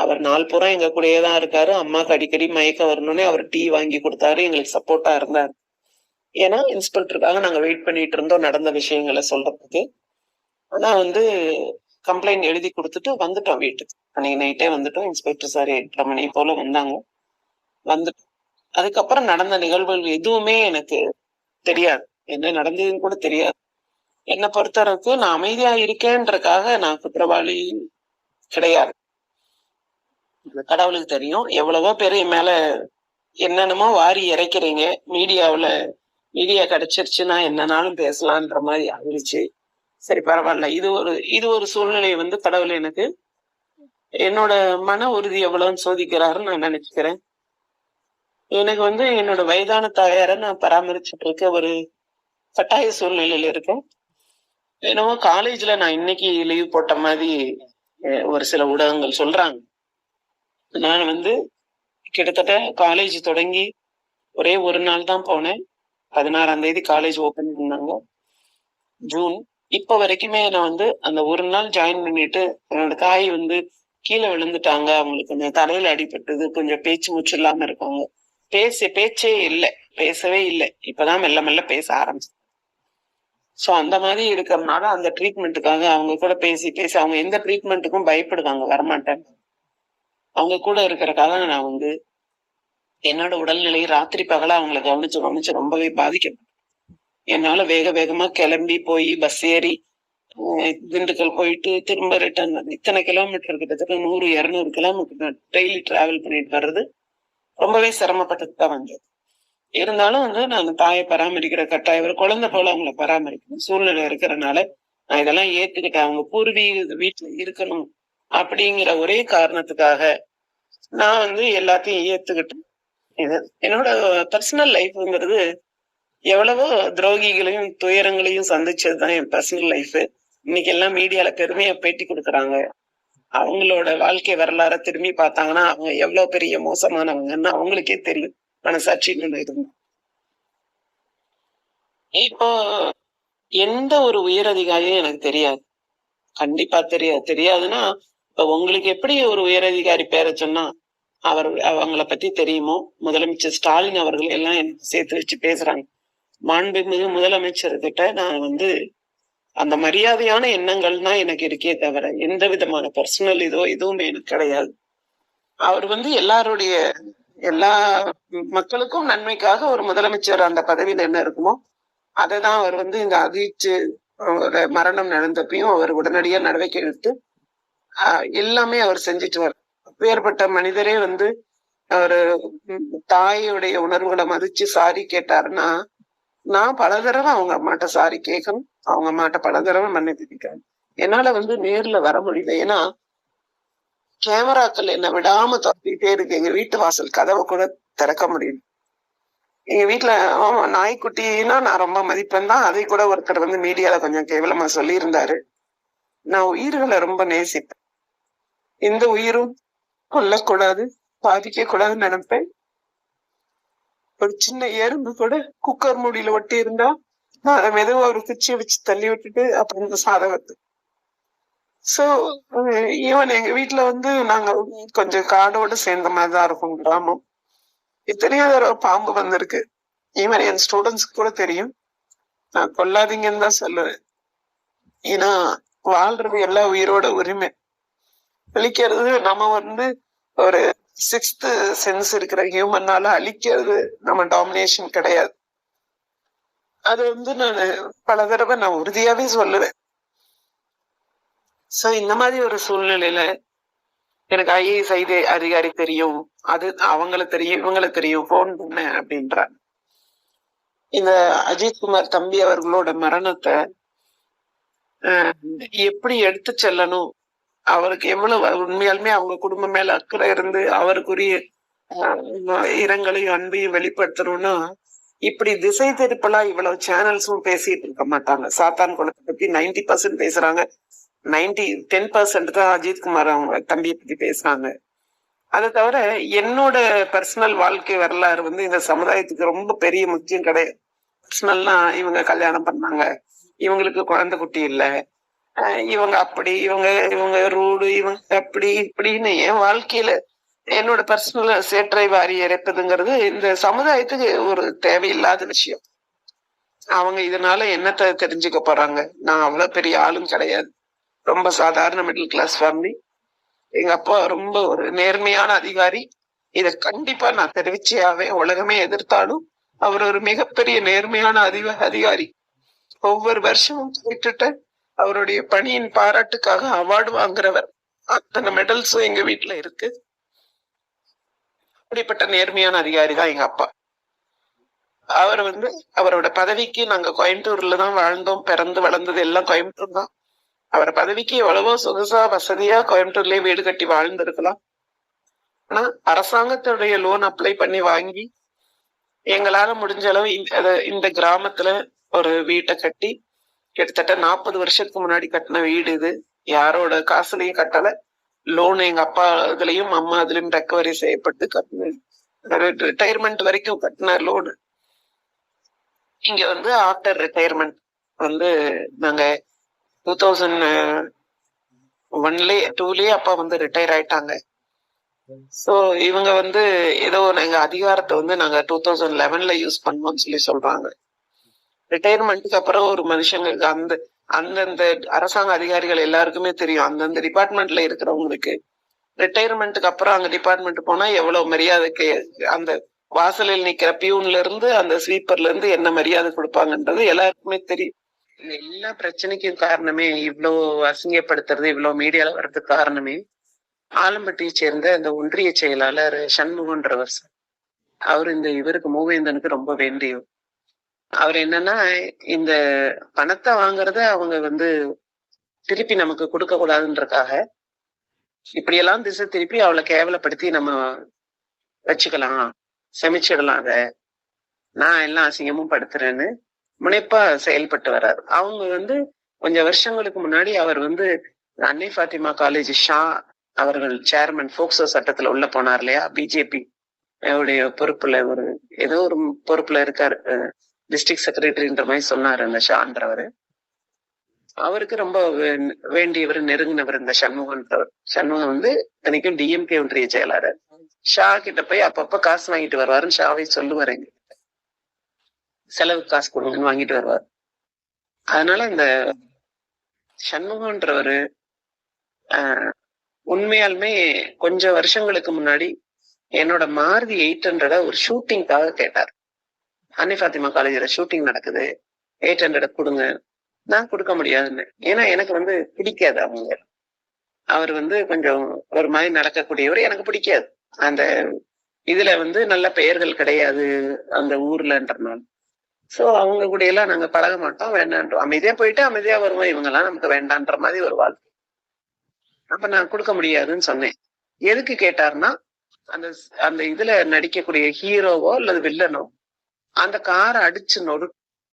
அவர் நாள் பூரா எங்க கூடயே தான் இருக்காரு. அம்மாக்கு அடிக்கடி மயக்கம் வரணும்னே அவர் டீ வாங்கி கொடுத்தாரு. எங்களுக்கு சப்போர்ட்டா இருந்தார். ஏன்னா இன்ஸ்பெக்டருக்காக நாங்க வெயிட் பண்ணிட்டு இருந்தோம் நடந்த விஷயங்களை சொல்றதுக்கு. ஆனா வந்து கம்ப்ளைண்ட் எழுதி கொடுத்துட்டு வந்துட்டோம் வீட்டுக்கு. அன்னைக்கு நைட்டே வந்துட்டோம். இன்ஸ்பெக்டர் சார் எட்டரை மணி போல வந்தாங்க. வந்துட்டோம். அதுக்கப்புறம் நடந்த நிகழ்வுகள் எதுவுமே எனக்கு தெரியாது. என்ன நடந்ததுன்னு கூட தெரியாது. என்னை பொறுத்தவரைக்கும் நான் அமைதியா இருக்கேன்றக்காக நான் குற்றவாளி கிடையாது. கடவுளுக்கு தெரியும். எவ்வளவோ பேர் என் மேல என்னென்னமோ வாரி இறைக்கிறீங்க. மீடியாவில் மீடியா கிடைச்சிருச்சுன்னா என்னனாலும் பேசலான்ற மாதிரி ஆகிடுச்சு சரி பரவாயில்ல. இது ஒரு இது ஒரு சூழ்நிலை வந்து கடவுள் எனக்கு என்னோட மன உறுதி எவ்வளவுன்னு சோதிக்கிறாருன்னு நான் நினைச்சுக்கிறேன்? எனக்கு வந்து என்னோட வயதான தாயாரை நான் பராமரிச்சுட்டு இருக்க ஒரு கட்டாய சூழ்நிலையில இருக்கேன். என்னவோ காலேஜ்ல நான் இன்னைக்கு லீவ் போட்ட மாதிரி ஒரு சில ஊடகங்கள் சொல்றாங்க. நான் வந்து கிட்டத்தட்ட காலேஜ் தொடங்கி ஒரே ஒரு நாள் தான் போனேன். பதினாறாம் தேதி காலேஜ் ஓப்பன் பண்ணாங்க. ஜூன் இப்போ வரைக்குமே நான் வந்து அந்த ஒரு நாள் ஜாயின் பண்ணிட்டு என்னோட தாய் வந்து கீழே விழுந்துட்டாங்க. அவங்களுக்கு கொஞ்சம் தலையில அடிபட்டது கொஞ்சம் பேச்சு மூச்சு இல்லாம இருக்காங்க. பேச பேச்சே இல்லை. பேசவே இல்லை. இப்பதான் மெல்ல மெல்ல பேச ஆரம்பிச்சு. ஸோ அந்த மாதிரி இருக்கிறதுனால அந்த ட்ரீட்மெண்ட்டுக்காக அவங்க கூட பேசி பேசி அவங்க எந்த ட்ரீட்மெண்ட்டுக்கும் பயப்படுவாங்க வரமாட்டேன் அவங்க கூட இருக்கிறக்காக நான் வந்து என்னோட உடல்நிலை ராத்திரி பகலா அவங்களை கவனிச்சு கவனிச்சு ரொம்பவே பாதிக்கப்பட்டேன். என்னால வேக வேகமா கிளம்பி போய் பஸ் ஏறி திண்டுக்கல் போயிட்டு திரும்ப ரிட்டர்ன் இத்தனை கிலோமீட்டர் கிட்டத்தட்ட நூறு இரநூறு கிலோமீட்டர் நான் டெய்லி டிராவல் பண்ணிட்டு வர்றது ரொம்பவே சிரமப்பட்டது தான் வந்தது. இருந்தாலும் வந்து நான் தாயை பராமரிக்கிற கட்டாயம் குழந்தை போல அவங்கள பராமரிக்கணும். சூழ்நிலை இருக்கிறனால நான் இதெல்லாம் ஏத்துக்கிட்டேன். அவங்க பூர்வீக வீட்டுல இருக்கணும் அப்படிங்கிற ஒரே காரணத்துக்காக நான் வந்து எல்லாத்தையும் ஏத்துக்கிட்டேன் இது என்னோட பர்சனல் லைஃப்ங்கிறது எவ்வளவோ துரோகிகளையும் துயரங்களையும் சந்திச்சதுதான் என் பர்சனல் லைஃப் இன்னைக்கு எல்லாம் மீடியால பெருமையா பேட்டி கொடுக்குறாங்க. அவங்களோட வாழ்க்கை வரலாற திரும்பி பார்த்தாங்கன்னா அவங்க எவ்வளவு பெரிய மோசமானவங்கன்னு அவங்களுக்கே தெரியும். மனசாட்சின்னு இருந்தோம் இப்போ எந்த ஒரு உயர் அதிகாரியும் எனக்கு தெரியாது. கண்டிப்பா தெரியாது. தெரியாதுன்னா உங்களுக்கு எப்படி ஒரு உயர் அதிகாரி பேரை சொன்னா அவர் அவங்கள பத்தி தெரியுமோ? முதலமைச்சர் ஸ்டாலின் அவர்கள் எல்லாம் எனக்கு சேர்த்து வச்சு பேசுறாங்க. மாண்புமிகு முதலமைச்சர் கிட்ட நான் வந்து அந்த மரியாதையான எண்ணங்கள் தான் எனக்கு இருக்கே தவிர எந்த விதமான பர்சனல் இதோ எதுவுமே எனக்கு கிடையாது. அவர் வந்து எல்லாருடைய எல்லா மக்களுக்கும் நன்மைக்காக ஒரு முதலமைச்சர் அந்த பதவியில என்ன இருக்குமோ அதை தான் அவர் வந்து இந்த அகிச்சு மரணம் நடந்தப்பையும் அவர் உடனடியா நடவடிக்கை எடுத்து எல்லாமே அவர் செஞ்சிட்டுவார். அப்பேற்பட்ட மனிதரே வந்து அவரு தாயுடைய உணர்வுகளை மதிச்சு சாரி கேட்டாருன்னா நான் பல தடவை அவங்க அம்மாட்ட சாரி கேட்கணும். அவங்க அம்மாட்ட பல தடவை மன்னிப்பு என்னால வந்து நேர்ல வர முடியல. ஏன்னா கேமராக்கள் என்ன விடாம துரத்திட்டே இருக்கு. எங்க வீட்டு வாசல் கதவை கூட திறக்க முடியும் எங்க வீட்டுல ஆமா நாய்க்குட்டினா நான் ரொம்ப மதிப்பேன் தான். அதை கூட ஒருத்தர் வந்து மீடியால கொஞ்சம் கேவலமா சொல்லியிருந்தாரு. நான் உயிர்களை ரொம்ப நேசிப்பேன். எந்த உயிரும் கொல்லக்கூடாது பாதிக்க கூடாதுன்னு நினைப்பேன். ஒரு சின்ன எறும்பு கூட குக்கர் மூடியில ஒட்டி இருந்தா நான் அதை மெதுவா ஒரு குச்சியை வச்சு தள்ளி விட்டுட்டு அப்புறம் இந்த சாதகத்து சோ ஈவன் எங்க வீட்டுல வந்து நாங்க கொஞ்சம் காடோட சேர்ந்த மாதிரிதான் இருக்கும் கிராமம். எத்தனையோ தடவை பாம்பு வந்திருக்கு. ஈவன் என் ஸ்டூடெண்ட்ஸ்க்கு கூட தெரியும். நான் கொல்லாதீங்கன்னு தான் சொல்லுவேன். ஏன்னா வாழ்றது எல்லா உயிரோட உரிமை. அழிக்கிறது நம்ம வந்து ஒரு சிக்ஸ்த் சென்ஸ் இருக்கிற ஹியூமன்னால அழிக்கிறது நம்ம டாமினேஷன் கிடையாது. அது வந்து நான் பல தடவை நான் உறுதியாவே சொல்லுவேன். சோ இந்த மாதிரி ஒரு சூழ்நிலையில எனக்கு ஐஏஎஸ் ஐதே அதிகாரி தெரியும் அது அவங்கள தெரியும் இவங்களுக்கு தெரியும் போன் பண்ணேன் அப்படின்றாங்க. இந்த அஜித் குமார் தம்பி அவர்களோட மரணத்தை எப்படி எடுத்து செல்லணும் அவருக்கு எவ்வளவு உண்மையாலுமே அவங்க குடும்பம் மேல அக்கறை இருந்து அவருக்குரிய இரங்கலையும் அன்பையும் வெளிப்படுத்தணும்னா இப்படி திசை திருப்பலா இவ்வளவு சேனல்ஸும் பேசிட்டு இருக்க மாட்டாங்க. சாத்தான் குளத்தை பத்தி நைன்டி பர்சன்ட் பேசுறாங்க. நைன்டி டென் பர்சன்ட் தான் அஜித் குமார் அவங்க தம்பியை பத்தி பேசுறாங்க. அதை தவிர என்னோட பர்சனல் வாழ்க்கை வரலாறு வந்து இந்த சமுதாயத்துக்கு ரொம்ப பெரிய முக்கியம் கிடையாது. பர்சனல்னா இவங்க கல்யாணம் பண்ணாங்க. இவங்களுக்கு குழந்தை குட்டி இல்லை. இவங்க அப்படி இவங்க இவங்க ரூடு இவங்க அப்படி இப்படின்னு என் வாழ்க்கையில என்னோட பர்சனல் சேற்றை வாரி இறைப்பதுங்கிறது இந்த சமுதாயத்துக்கு ஒரு தேவையில்லாத விஷயம். அவங்க இதனால என்னத்தை தெரிஞ்சுக்க போறாங்க? நான் அவ்வளவு பெரிய ஆளும் கிடையாது. ரொம்ப சாதாரண மிடில் கிளாஸ் ஃபேமிலி எங்க அப்பா ரொம்ப ஒரு நேர்மையான அதிகாரி. இத கண்டிப்பா நான் தெரிவிச்சே ஆவேன் உலகமே எதிர்த்தாலும் அவர் ஒரு மிகப்பெரிய நேர்மையான அதிக அதிகாரி. ஒவ்வொரு வருஷமும் கேட்டுட்ட அவருடைய பணியின் பாராட்டுக்காக அவார்டு வாங்குறவர். அத்தனை மெடல்ஸும் எங்க வீட்டுல இருக்கு. அப்படிப்பட்ட நேர்மையான அதிகாரி தான் எங்க அப்பா. அவர் வந்து அவரோட பதவிக்கு நாங்க கோயம்புத்தூர்ல தான் வாழ்ந்தோம் பிறந்து வளர்ந்தது எல்லாம் கோயம்புத்தூர் தான். அவர் பதவிக்கு எவ்வளவோ சொகுசா வசதியா கோயம்புத்தூர்லயே வீடு கட்டி வாழ்ந்திருக்கலாம். ஆனா அரசாங்கத்துடைய லோன் அப்ளை பண்ணி வாங்கி எங்களால முடிஞ்ச அளவு இந்த இந்த கிராமத்துல ஒரு வீட்டை கட்டி கிட்டத்தட்ட நாற்பது வருஷத்துக்கு முன்னாடி கட்டின வீடு இது. யாரோட காசுலயும் கட்டல. லோன் எங்க அப்பா இதுலயும் அம்மா அதுலயும் ரெக்கவரி செய்யப்பட்டு கட்டின ரிட்டையர்மெண்ட் வரைக்கும் கட்டின லோனு இங்க வந்து ஆஃப்டர் ரிட்டையர்மெண்ட் வந்து நாங்க டூ தௌசண்ட் ஒன்லயே டூலயே அப்பா வந்து ரிட்டையர் ஆயிட்டாங்க. சோ இவங்க வந்து ஏதோ எங்க அதிகாரத்தை வந்து நாங்க டூ தௌசண்ட் லெவன்ல யூஸ் பண்ணோம்னு சொல்லி சொல்றாங்க. ரிட்டையர்மெண்ட்டுக்கு அப்புறம் ஒரு மனுஷங்களுக்கு அந்த அந்தந்த அரசாங்க அதிகாரிகள் எல்லாருக்குமே தெரியும். அந்தந்த டிபார்ட்மெண்ட்ல இருக்கிறவங்களுக்கு. ரிட்டையர்மெண்ட்டுக்கு அப்புறம் அங்க டிபார்ட்மெண்ட் போனா எவ்வளவு மரியாதைக்கு அந்த வாசலில் நிக்கிற பியூன்ல இருந்து அந்த ஸ்வீப்பர்ல இருந்து என்ன மரியாதை கொடுப்பாங்கன்றது எல்லாருக்குமே தெரியும். எல்லா பிரச்சனைக்கும் காரணமே இவ்வளவு அசிங்கப்படுத்துறது இவ்வளவு மீடியால வர்றதுக்கு காரணமே ஆலம்பட்டியை சேர்ந்த அந்த ஒன்றிய செயலாளர் சண்முகன்றவர் சார். அவர் இந்த இவருக்கு மூவேந்தனுக்கு ரொம்ப வேண்டியவர். அவர் என்னன்னா இந்த பணத்தை வாங்குறத அவங்க வந்து திருப்பி நமக்கு கொடுக்க கூடாதுன்றக்காக இப்படியெல்லாம் திசை திருப்பி அவளை கேவலப்படுத்தி நம்ம வச்சுக்கலாம் செமிச்சிடலாம் அத. நான் எல்லாம் அசிங்கமும் படுத்துறேன்னு முனைப்பா செயல்பட்டு வர்றாரு. அவங்க வந்து கொஞ்சம் வருஷங்களுக்கு முன்னாடி அவர் வந்து அன்னை ஃபாத்திமா காலேஜ் ஷா அவர்கள் சேர்மன் போக்சோ சட்டத்துல உள்ள போனார் இல்லையா? பிஜேபி உடைய பொறுப்புல ஒரு ஏதோ ஒரு பொறுப்புல இருக்காரு. டிஸ்ட்ரிக்ட் செக்ரட்டரின்ற மாதிரி சொன்னாரு அந்த ஷான்றவர் அவருக்கு ரொம்ப வே- வேண்டியவர் நெருங்கினவர் இந்த சண்முகன்றவர் சண்முகம் வந்து இத்தனைக்கும் டிஎம்கே ஒன்றிய செயலாளர். ஷா கிட்ட போய் அப்பப்ப காசு வாங்கிட்டு வருவாருன்னு ஷாவை சொல்லுவார் எங்க செலவுக்கு காசு கொடுங்கன்னு வாங்கிட்டு வருவார். அதனால இந்த சண்முகன்றவரு ஆஹ், உண்மையாலுமே கொஞ்சம் வருஷங்களுக்கு முன்னாடி என்னோட மாருதி எயிட் ஹண்ட்ரட ஒரு ஷூட்டிங்காக கேட்டார். அன்னி ஃபாத்திமா காலேஜ்ல ஷூட்டிங் நடக்குது. எயிட் ஹண்ட்ரட் கொடுங்க. நான் கொடுக்க முடியாதுன்னு. ஏன்னா எனக்கு வந்து பிடிக்காது அவங்க. அவர் வந்து கொஞ்சம் ஒரு மாதிரி நடக்கக்கூடியவர் எனக்கு பிடிக்காது. அந்த இதுல வந்து நல்ல பெயர்கள் கிடையாது அந்த ஊர்லன்றனால சோ அவங்க கூட எல்லாம் நாங்க பழக மாட்டோம் வேண்டான்றோம். அமைதியா போயிட்டு அமைதியா வருவோம். இவங்க எல்லாம் நமக்கு வேண்டான்ற மாதிரி ஒரு வாழ்க்கை. அப்ப நான் கொடுக்க முடியாதுன்னு சொன்னேன். எதுக்கு கேட்டாருன்னா அந்த அந்த இதுல நடிக்கக்கூடிய ஹீரோவோ அல்லது வில்லனோ அந்த காரை அடிச்சு நொறு